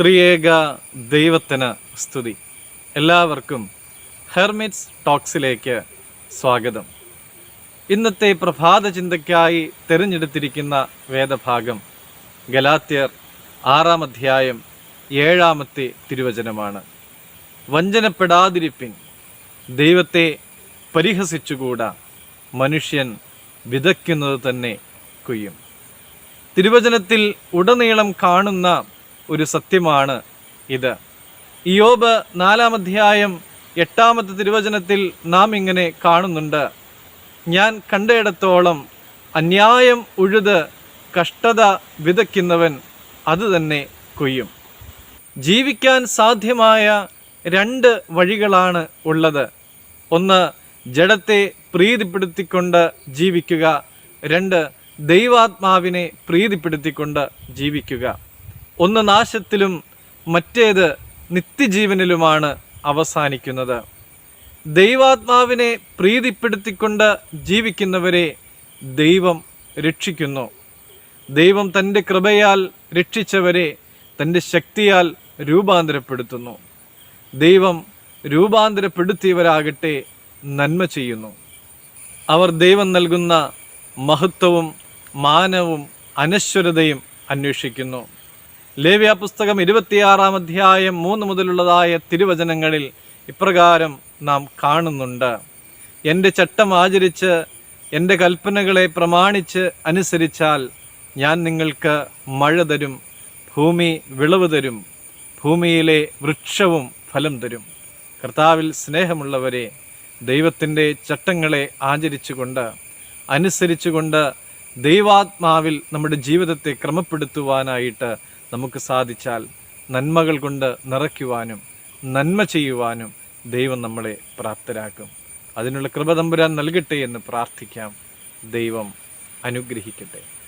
ത്രിയേക ദൈവത്തിന് സ്തുതി. എല്ലാവർക്കും ഹെർമിറ്റ്സ് ടോക്സിലേക്ക് സ്വാഗതം. ഇന്നത്തെ പ്രഭാത ചിന്തയ്ക്കായി തിരഞ്ഞെടുത്തിരിക്കുന്ന വേദഭാഗം ഗലാത്യർ ആറാം അധ്യായം ഏഴാമത്തെ തിരുവചനമാണ്. വഞ്ചനപ്പെടാതിരിപ്പിൻ ദൈവത്തെ പരിഹസിച്ചുകൂടാ മനുഷ്യൻ വിതയ്ക്കുന്നത് തന്നെ കൊയ്യും. തിരുവചനത്തിൽ ഉടനീളം കാണുന്ന ഒരു സത്യമാണ് ഇത്. ഇയോബ് നാലാം അധ്യായം എട്ടാമത്തെ തിരുവചനത്തിൽ നാം ഇങ്ങനെ കാണുന്നുണ്ട്. ഞാൻ കണ്ടയിടത്തോളം അന്യായം ഉഴുത് കഷ്ടത വിതയ്ക്കുന്നവൻ അത് തന്നെ കൊയ്യും. ജീവിക്കാൻ സാധ്യമായ രണ്ട് വഴികളാണ് ഉള്ളത്. ഒന്ന് ജഡത്തെ പ്രീതിപ്പെടുത്തിക്കൊണ്ട് ജീവിക്കുക. രണ്ട് ദൈവാത്മാവിനെ പ്രീതിപ്പെടുത്തിക്കൊണ്ട് ജീവിക്കുക. ഒന്ന് നാശത്തിലും മറ്റേത് നിത്യജീവനിലുമാണ് അവസാനിക്കുന്നത്. ദൈവാത്മാവിനെ പ്രീതിപ്പെടുത്തിക്കൊണ്ട് ജീവിക്കുന്നവരെ ദൈവം രക്ഷിക്കുന്നു. ദൈവം തന്റെ കൃപയാൽ രക്ഷിച്ചവരെ തന്റെ ശക്തിയാൽ രൂപാന്തരപ്പെടുത്തുന്നു. ദൈവം രൂപാന്തരപ്പെടുത്തിയവരാകട്ടെ നന്മ ചെയ്യുന്നു. അവർ ദൈവം നൽകുന്ന മഹത്വവും മാനവും അനശ്വരതയും അന്വേഷിക്കുന്നു. ലേവ്യ പുസ്തകം ഇരുപത്തിയാറാം അധ്യായം മൂന്ന് മുതലുള്ളതായ തിരുവചനങ്ങളിൽ ഇപ്രകാരം നാം കാണുന്നുണ്ട്. എന്റെ ചട്ടം ആചരിച്ച് എന്റെ കൽപ്പനകളെ പ്രമാണിച്ച് അനുസരിച്ചാൽ ഞാൻ നിങ്ങൾക്ക് മഴ തരും ഭൂമി വിളവ് തരും ഭൂമിയിലെ വൃക്ഷവും ഫലം തരും. കർത്താവിൽ സ്നേഹമുള്ളവരെ ദൈവത്തിന്റെ ചട്ടങ്ങളെ ആചരിച്ചുകൊണ്ട് അനുസരിച്ചുകൊണ്ട് ദൈവാത്മാവിൽ നമ്മുടെ ജീവിതത്തെ ക്രമപ്പെടുത്തുവാനായിട്ട് നമുക്ക് സാധിച്ചാൽ നന്മകൾ കൊണ്ട് നിറയ്ക്കുവാനും നന്മ ചെയ്യുവാനും ദൈവം നമ്മളെ പ്രാപ്തരാക്കും. അതിനുള്ള കൃപ തമ്പുരാൻ നൽകട്ടെ എന്ന് പ്രാർത്ഥിക്കാം. ദൈവം അനുഗ്രഹിക്കട്ടെ.